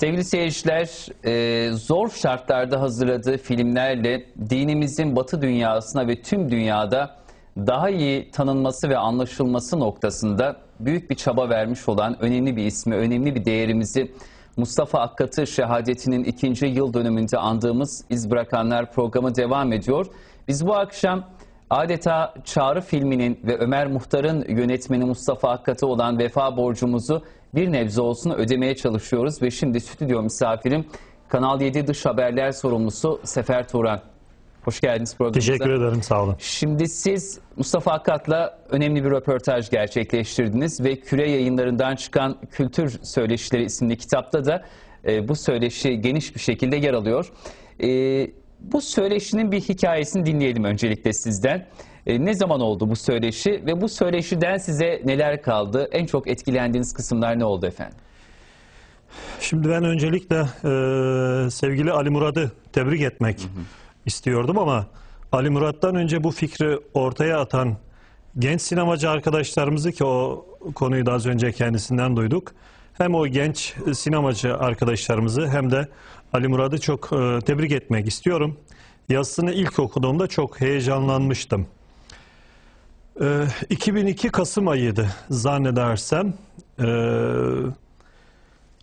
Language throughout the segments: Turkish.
Sevgili seyirciler, e, zor şartlarda hazırladığı filmlerle dinimizin batı dünyasına ve tüm dünyada daha iyi tanınması ve anlaşılması noktasında büyük bir çaba vermiş olan önemli bir ismi, önemli bir değerimizi Mustafa Akkat'ı şehadetinin ikinci yıl dönümünde andığımız İz Bırakanlar programı devam ediyor. Biz bu akşam adeta Çağrı filminin ve Ömer Muhtar'ın yönetmeni Mustafa Akkat'a olan vefa borcumuzu bir nebze olsun ödemeye çalışıyoruz. Ve şimdi stüdyo misafirim Kanal 7 Dış Haberler sorumlusu Sefer Turan. Hoş geldiniz programımıza. Teşekkür ederim sağ olun. Şimdi siz Mustafa Akkat'la önemli bir röportaj gerçekleştirdiniz ve Küre yayınlarından çıkan Kültür Söyleşileri isimli kitapta da e, bu söyleşi geniş bir şekilde yer alıyor. E, bu söyleşinin bir hikayesini dinleyelim öncelikle sizden. E, ne zaman oldu bu söyleşi ve bu söyleşiden size neler kaldı? En çok etkilendiğiniz kısımlar ne oldu efendim? Şimdi ben öncelikle e, sevgili Ali Murad'ı tebrik etmek istiyordum ama Ali Murad'dan önce bu fikri ortaya atan genç sinemacı arkadaşlarımızı ki o konuyu da az önce kendisinden duyduk. Hem o genç sinemacı arkadaşlarımızı hem de Ali Murad'ı çok e, tebrik etmek istiyorum. Yazısını ilk okuduğumda çok heyecanlanmıştım. E, 2002 Kasım ayıydı zannedersem. E,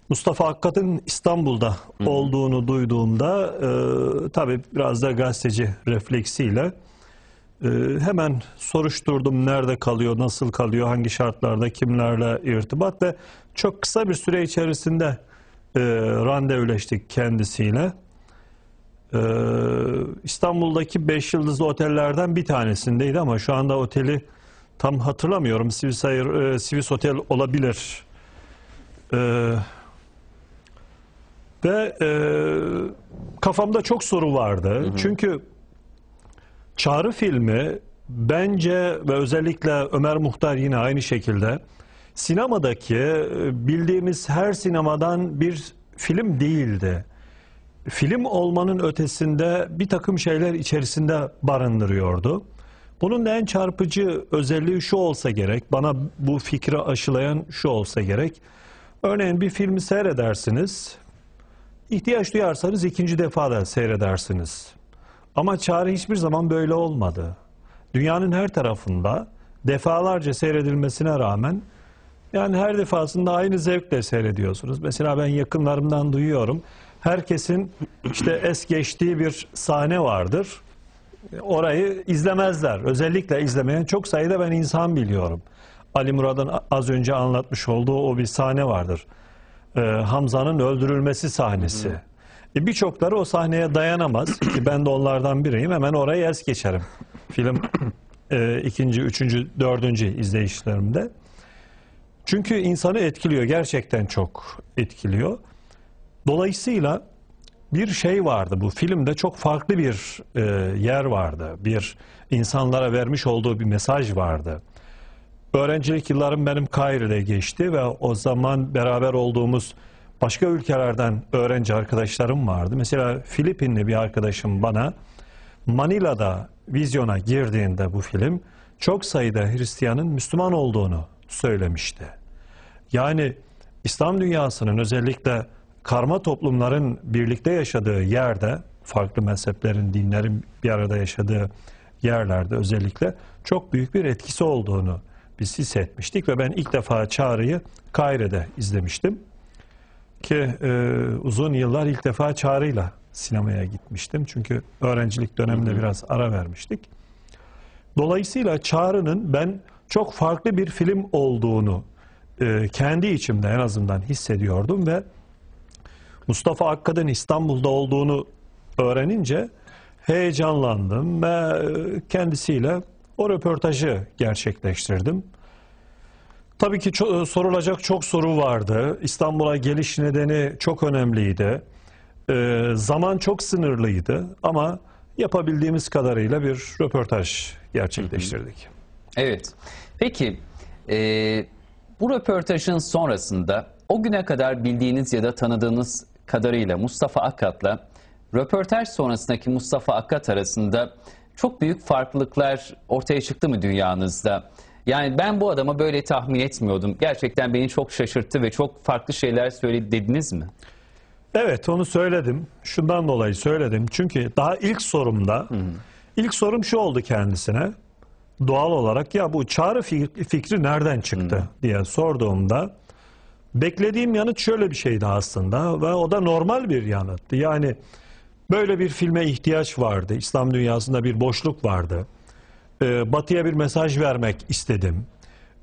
Mustafa Akkat'ın İstanbul'da olduğunu duyduğumda e, tabii biraz da gazeteci refleksiyle e, hemen soruşturdum nerede kalıyor, nasıl kalıyor, hangi şartlarda, kimlerle irtibat ve çok kısa bir süre içerisinde e, randevuleştik kendisiyle. E, İstanbul'daki 5 yıldızlı otellerden bir tanesindeydi ama şu anda oteli tam hatırlamıyorum. Sivis, e, Sivis Otel olabilir. E, ve e, kafamda çok soru vardı. Çünkü Çağrı filmi bence ve özellikle Ömer Muhtar yine aynı şekilde sinemadaki e, bildiğimiz her sinemadan bir film değildi. Film olmanın ötesinde bir takım şeyler içerisinde barındırıyordu. Bunun en çarpıcı özelliği şu olsa gerek, bana bu fikri aşılayan şu olsa gerek. Örneğin bir filmi seyredersiniz, İhtiyaç duyarsanız ikinci defa da seyredersiniz. Ama çağrı hiçbir zaman böyle olmadı. Dünyanın her tarafında defalarca seyredilmesine rağmen yani her defasında aynı zevkle seyrediyorsunuz. Mesela ben yakınlarımdan duyuyorum. Herkesin işte es geçtiği bir sahne vardır. Orayı izlemezler. Özellikle izlemeyen çok sayıda ben insan biliyorum. Ali Murad'ın az önce anlatmış olduğu o bir sahne vardır e, Hamza'nın öldürülmesi sahnesi. E, Birçokları o sahneye dayanamaz ki ben de onlardan biriyim. Hemen orayı es geçerim. Film e, ikinci, üçüncü, dördüncü izleyişlerimde. Çünkü insanı etkiliyor. Gerçekten çok etkiliyor. Dolayısıyla bir şey vardı bu filmde çok farklı bir e, yer vardı. Bir insanlara vermiş olduğu bir mesaj vardı. Öğrencilik yıllarım benim Kaire'de geçti ve o zaman beraber olduğumuz başka ülkelerden öğrenci arkadaşlarım vardı. Mesela Filipinli bir arkadaşım bana Manila'da vizyona girdiğinde bu film çok sayıda Hristiyanın Müslüman olduğunu söylemişti. Yani İslam dünyasının özellikle karma toplumların birlikte yaşadığı yerde, farklı mezheplerin, dinlerin bir arada yaşadığı yerlerde özellikle çok büyük bir etkisi olduğunu biz hissetmiştik ve ben ilk defa Çağrı'yı Kaire'de izlemiştim. Ki e, uzun yıllar ilk defa Çağrı'yla sinemaya gitmiştim. Çünkü öğrencilik döneminde biraz ara vermiştik. Dolayısıyla Çağrı'nın ben çok farklı bir film olduğunu e, kendi içimde en azından hissediyordum ve Mustafa Akkad'ın İstanbul'da olduğunu öğrenince heyecanlandım ve e, kendisiyle o röportajı gerçekleştirdim. Tabii ki çok, sorulacak çok soru vardı. İstanbul'a geliş nedeni çok önemliydi. Ee, zaman çok sınırlıydı ama yapabildiğimiz kadarıyla bir röportaj gerçekleştirdik. Evet. Peki e, bu röportajın sonrasında o güne kadar bildiğiniz ya da tanıdığınız kadarıyla Mustafa Akkat'la röportaj sonrasındaki Mustafa Akkat arasında çok büyük farklılıklar ortaya çıktı mı dünyanızda? Yani ben bu adama böyle tahmin etmiyordum. Gerçekten beni çok şaşırttı ve çok farklı şeyler söyledi dediniz mi? Evet onu söyledim. Şundan dolayı söyledim. Çünkü daha ilk sorumda ilk sorum şu oldu kendisine. Doğal olarak ya bu çağrı fi- fikri nereden çıktı diye sorduğumda beklediğim yanıt şöyle bir şeydi aslında ve o da normal bir yanıttı. Yani böyle bir filme ihtiyaç vardı. İslam dünyasında bir boşluk vardı. Ee, batıya bir mesaj vermek istedim.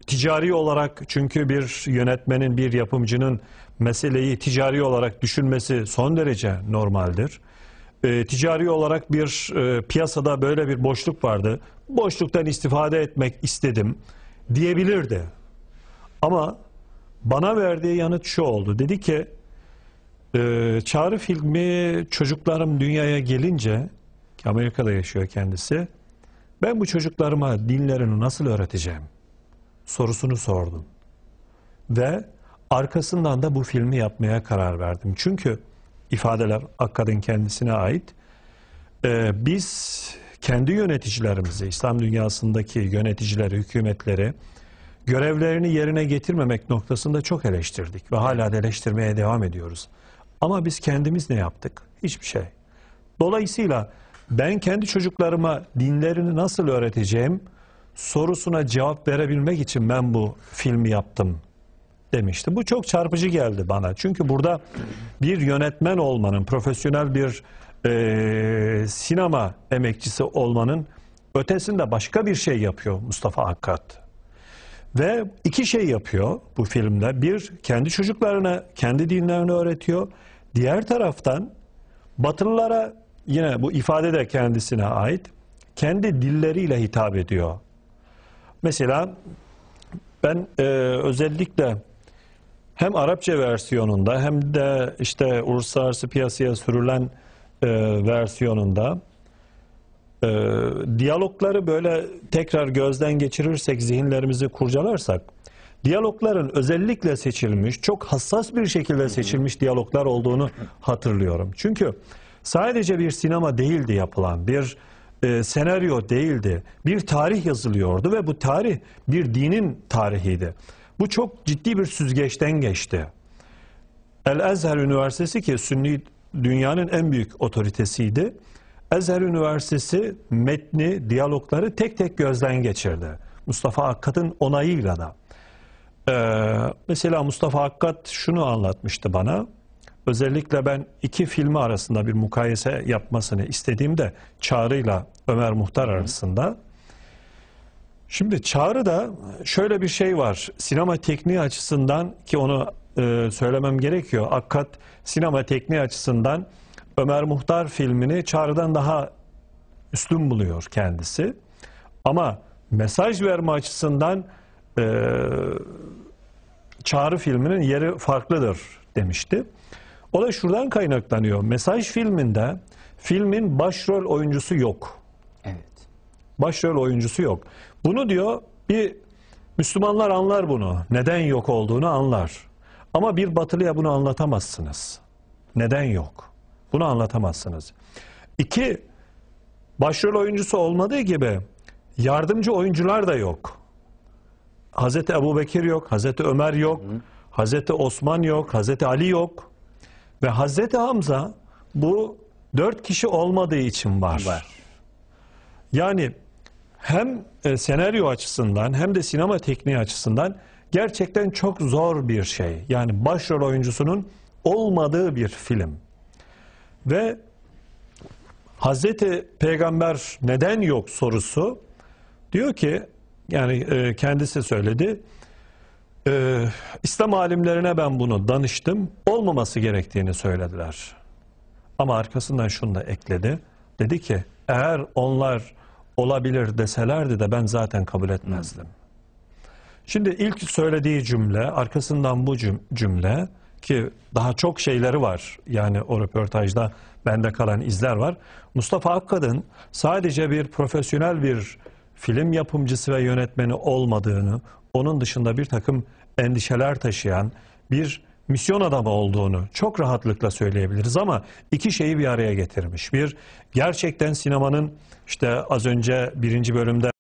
Ticari olarak çünkü bir yönetmenin, bir yapımcının meseleyi ticari olarak düşünmesi son derece normaldir. Ee, ticari olarak bir e, piyasada böyle bir boşluk vardı. Boşluktan istifade etmek istedim diyebilirdi. Ama bana verdiği yanıt şu oldu. Dedi ki e, Çağrı filmi çocuklarım dünyaya gelince ki Amerika'da yaşıyor kendisi. Ben bu çocuklarıma dinlerini nasıl öğreteceğim? Sorusunu sordum. Ve arkasından da bu filmi yapmaya karar verdim. Çünkü ifadeler Akkad'ın kendisine ait. Ee, biz kendi yöneticilerimizi, İslam dünyasındaki yöneticileri, hükümetleri görevlerini yerine getirmemek noktasında çok eleştirdik ve hala da eleştirmeye devam ediyoruz. Ama biz kendimiz ne yaptık? Hiçbir şey. Dolayısıyla ben kendi çocuklarıma dinlerini nasıl öğreteceğim sorusuna cevap verebilmek için ben bu filmi yaptım demişti. Bu çok çarpıcı geldi bana. Çünkü burada bir yönetmen olmanın, profesyonel bir eee, sinema emekçisi olmanın ötesinde başka bir şey yapıyor Mustafa Akkat. Ve iki şey yapıyor bu filmde. Bir, kendi çocuklarına kendi dinlerini öğretiyor. Diğer taraftan Batılılara yine bu ifade de kendisine ait. Kendi dilleriyle hitap ediyor. Mesela ben e, özellikle hem Arapça versiyonunda hem de işte uluslararası piyasaya sürülen e, versiyonunda e, diyalogları böyle tekrar gözden geçirirsek, zihinlerimizi kurcalarsak, diyalogların özellikle seçilmiş, çok hassas bir şekilde seçilmiş diyaloglar olduğunu hatırlıyorum. Çünkü sadece bir sinema değildi yapılan, bir e, senaryo değildi, bir tarih yazılıyordu ve bu tarih bir dinin tarihiydi. Bu çok ciddi bir süzgeçten geçti. El Ezher Üniversitesi ki Sünni dünyanın en büyük otoritesiydi. Ezher Üniversitesi metni, diyalogları tek tek gözden geçirdi. Mustafa Akkad'ın onayıyla da. Ee, mesela Mustafa Akkad şunu anlatmıştı bana. Özellikle ben iki filmi arasında bir mukayese yapmasını istediğimde Çağrı'yla Ömer Muhtar arasında. Şimdi Çağrı'da şöyle bir şey var. Sinema tekniği açısından ki onu e, söylemem gerekiyor. Akkat sinema tekniği açısından Ömer Muhtar filmini Çağrı'dan daha üstün buluyor kendisi. Ama mesaj verme açısından e, Çağrı filminin yeri farklıdır demişti. O da şuradan kaynaklanıyor. Mesaj filminde filmin başrol oyuncusu yok. Evet. Başrol oyuncusu yok. Bunu diyor bir Müslümanlar anlar bunu. Neden yok olduğunu anlar. Ama bir batılıya bunu anlatamazsınız. Neden yok? Bunu anlatamazsınız. İki, başrol oyuncusu olmadığı gibi yardımcı oyuncular da yok. Hazreti Ebu Bekir yok, Hazreti Ömer yok, Hazreti Osman yok, Hazreti Ali yok. Ve Hazreti Hamza bu dört kişi olmadığı için var. Var. Yani hem e, senaryo açısından hem de sinema tekniği açısından gerçekten çok zor bir şey. Yani başrol oyuncusunun olmadığı bir film. Ve Hazreti Peygamber neden yok sorusu diyor ki yani e, kendisi söyledi. E, İslam alimlerine ben bunu danıştım. Olmaması gerektiğini söylediler. Ama arkasından şunu da ekledi. Dedi ki eğer onlar olabilir deselerdi de ben zaten kabul etmezdim. Şimdi ilk söylediği cümle, arkasından bu cüm- cümle ki daha çok şeyleri var. Yani o röportajda bende kalan izler var. Mustafa Akkad'ın sadece bir profesyonel bir film yapımcısı ve yönetmeni olmadığını, onun dışında bir takım endişeler taşıyan bir misyon adamı olduğunu çok rahatlıkla söyleyebiliriz ama iki şeyi bir araya getirmiş. Bir, gerçekten sinemanın işte az önce birinci bölümde